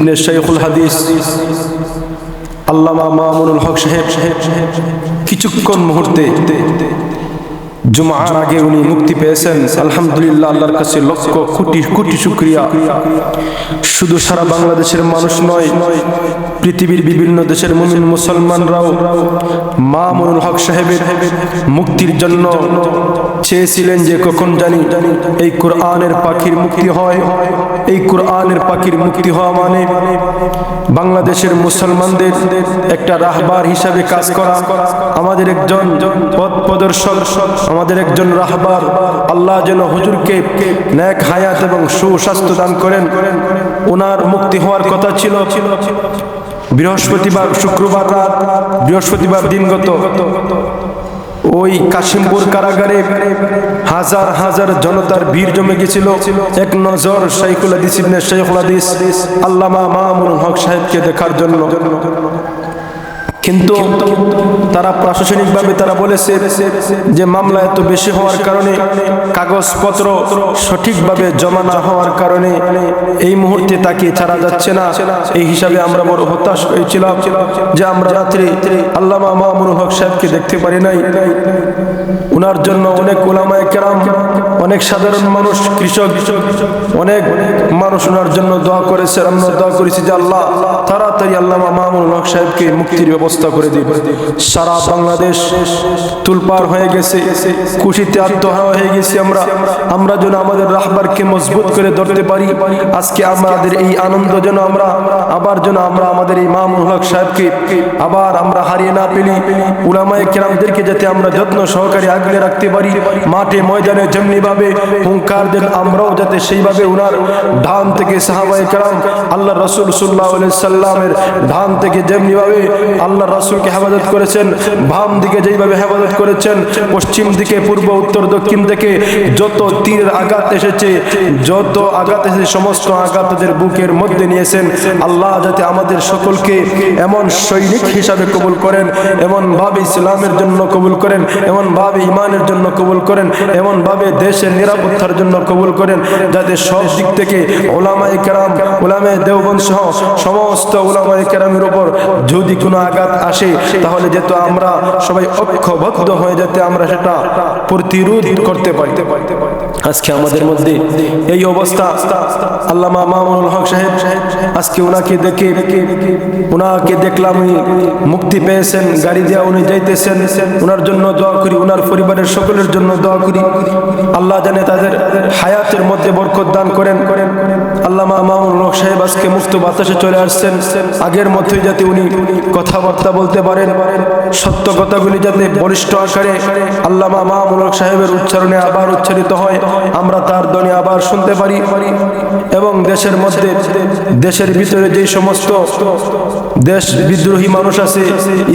ইবনে শাইখুল হাদিস, আল্লামা মামুনুল হক সাহেব কিছুক্ষণ মুহূর্তে জুমার আগে উনি মুক্তি পেয়েছেন। আলহামদুলিল্লাহ, আল্লাহর কাছে লক্ষ কোটি কোটি শুক্রিয়া। শুধু সারা বাংলাদেশের মানুষ নয় পৃথিবীর বিভিন্ন দেশের মুমিন মুসলমানরাও মামুনুল হক সাহেবের মুক্তির জন্য চেয়েছিলেন যে কখন জানি এই কোরআনের পাখির মুক্তি হয়। এই কোরআনের পাখির মুক্তি হওয়া মানে বাংলাদেশের মুসলমানদের একটা রাহবার হিসাবে কাজ করা। আমাদের একজন পথ প্রদর্শক, আমাদের একজন রাহবার আল্লাহ যেন হুজুরকে ন্যাক হায়াত এবং সুস্বাস্থ্য দান করেন। ওনার মুক্তি হওয়ার কথা ছিল। বৃহস্পতিবার, শুক্রবার রাত, বৃহস্পতিবার দিনগত ওই কাশিমপুর কারাগারে হাজার হাজার জনতার ভিড় জমে গেছিল। এক নজর শাইকুল হাদিস ইবনে শাইখুল হাদিস, আল্লামা মামুন হক সাহেবকে দেখার জন্য। কিন্তু তারা প্রশাসনিকভাবে তারা বলেছে যে মামলা এত বেশি হওয়ার কারণে কাগজপত্র সঠিকভাবে জমা না হওয়ার কারণে এই মুহূর্তে তাকে ছাড়া যাচ্ছে না। এই হিসাবে আমরা বড় হতাশ হয়েছিলাম যে আমরা রাত্রে আল্লামা মামুনুল হক সাহেবকে দেখতে পারি নাই। ওনার জন্য অনেক ওলামায় কেরাম, অনেক সাধারণ মানুষ, কৃষক, অনেক মানুষ ওনার জন্য দোয়া করেছে। আমরা দোয়া করেছি যে আল্লাহ তাড়াতাড়ি আল্লামা মামুনুল হক সাহেবকে মুক্তির ব্যবস্থা করে দিন। সারা বাংলাদেশ তুলপার হয়ে গেছে, খুশিতে আত্মহারা হয়ে গেছি আমরা। আমরা যেন আমাদের রাহবারকে মজবুত করে ধরতে পারি। আজকে আমাদের এই আনন্দ যেন আমরা, আবার যেন আমরা আমাদের এই মামুল হক সাহেবকে আবার আমরা হারিয়ে না পেলি উলামায়ে কেরামদেরকে যাতে আমরা যত্ন সহকারে আগলে রাখতে পারি। মাঠে, ময়দানে যেমনি ভাবে হুঙ্কার দেন, আমরাও যাতে সেইভাবে উনার ধান থেকে সাহাবায়ে কেরাম আল্লাহ রসুল সাল্লাহ সাল্লামের ধান থেকে যেমনি ভাবে আল্লাহ রসুলকে হেফাজত করেছেন, বাম দিকে যেইভাবে হেফাজত করেছেন, পশ্চিম দিকে, পূর্ব, উত্তর, দক্ষিণ থেকে যত তীরের আঘাত এসেছে, যত আঘাত এসেছে, সমস্ত আঘাত তাদের বুকের মধ্যে নিয়েছেন। আল্লাহ যাতে আমাদের সকলকে এমন সৈনিক হিসাবে কবুল করেন এমন ভাবে ইসলামের জন্য কবুল করেন এমন ভাবে ইমানের জন্য কবুল করেন এমন ভাবে দেশের নিরাপত্তার জন্য কবুল করেন, যাতে সব দিক থেকে ওলামাই কেরাম ওলামে দেওবন সহ সমস্ত ওলামাই কেরামের উপর যদি কোনো আঘাত আসে, তাহলে যেহেতু আমরা সবাই ঐক্যবদ্ধ হয়ে যাতে আমরা সেটা প্রতিরোধ করতে পারি। আজকে আমাদের মধ্যে এই অবস্থা। আল্লামা মামুনুল হক সাহেব, আজকে ওনাকে দেখে ওনাকে দেখলাম উনি মুক্তি পেয়েছেন, গাড়ি দিয়ে উনি যাইতেছেন। ওনার জন্য দোয়া করি ওনার পরিবারের সকলের জন্য দোয়া করি। আল্লাহ জানে তাদের হায়াতের মধ্যে বরকত দান করেন করেন। আল্লামা মামুনুল হক সাহেব আজকে মুক্ত বাতাসে চলে আসছেন। আগের মতোই যাতে উনি কথাবার্তা বলতে পারেন, সত্য কথাগুলি যাতে বলিষ্ঠ আকারে আল্লামা মামুনুল হক সাহেবের উচ্চারণে আবার উচ্চারিত হয়, আমরা তার ধ্বনি আবার শুনতে পারি এবং দেশের মধ্যে, দেশের ভিতরে যে সমস্ত দেশ বিদ্রোহী মানুষ আছে,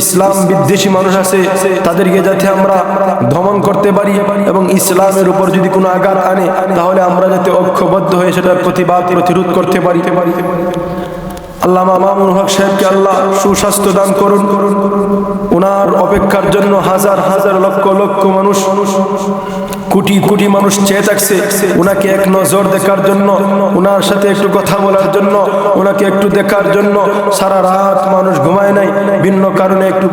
ইসলাম বিদ্বেষী মানুষ আছে, তাদেরকে যাতে আমরা দমন করতে পারি এবং ইসলামের উপর যদি কোনো আঘাত আনে, তাহলে আমরা যাতে ঐক্যবদ্ধ হয়ে সেটার প্রতিবাদ, প্রতিরোধ করতে পারি। আল্লামা মামুন হক সাহেবকে আল্লাহ সুস্বাস্থ্য দান করুন। ওনার অপেক্ষার জন্য হাজার হাজার লক্ষ লক্ষ মানুষ, কোটি কোটি মানুষ চেয়ে থাকছে। ওনাকে এক নজর দেখার জন্য ওনার সাথে একটু কথা বলার জন্য ওনাকে একটু দেখার জন্য সারা রাত মানুষ ঘুমায় নাই। ভিন্ন কারণে একটু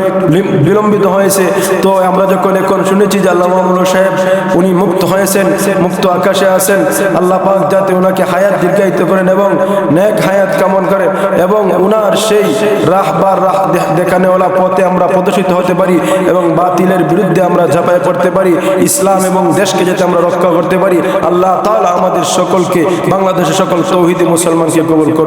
বিলম্বিত হয়েছে। তো আমরা যখন এখন শুনেছি যে আল্লাহ মামুন সাহেব, উনি মুক্ত হয়েছেন, মুক্ত আকাশে আছেন, আল্লাহ পাক যাতে ওনাকে হায়াত দীর্ঘায়িত করেন এবং নেক হায়াত কামন করেন এবং উনার সেই রাহবার রাহ দেখানেওয়ালা পথে আমরা প্রদর্শিত হতে পারি এবং বাতিলের বিরুদ্ধে আমরা ঝাঁপাই করতে পারি, ইসলাম এবং দেশকে যাতে আমরা রক্ষা করতে পারি। আল্লাহ তালা আমাদের সকলকে, বাংলাদেশের সকল তৌহিদি মুসলমানকে কবুল করুন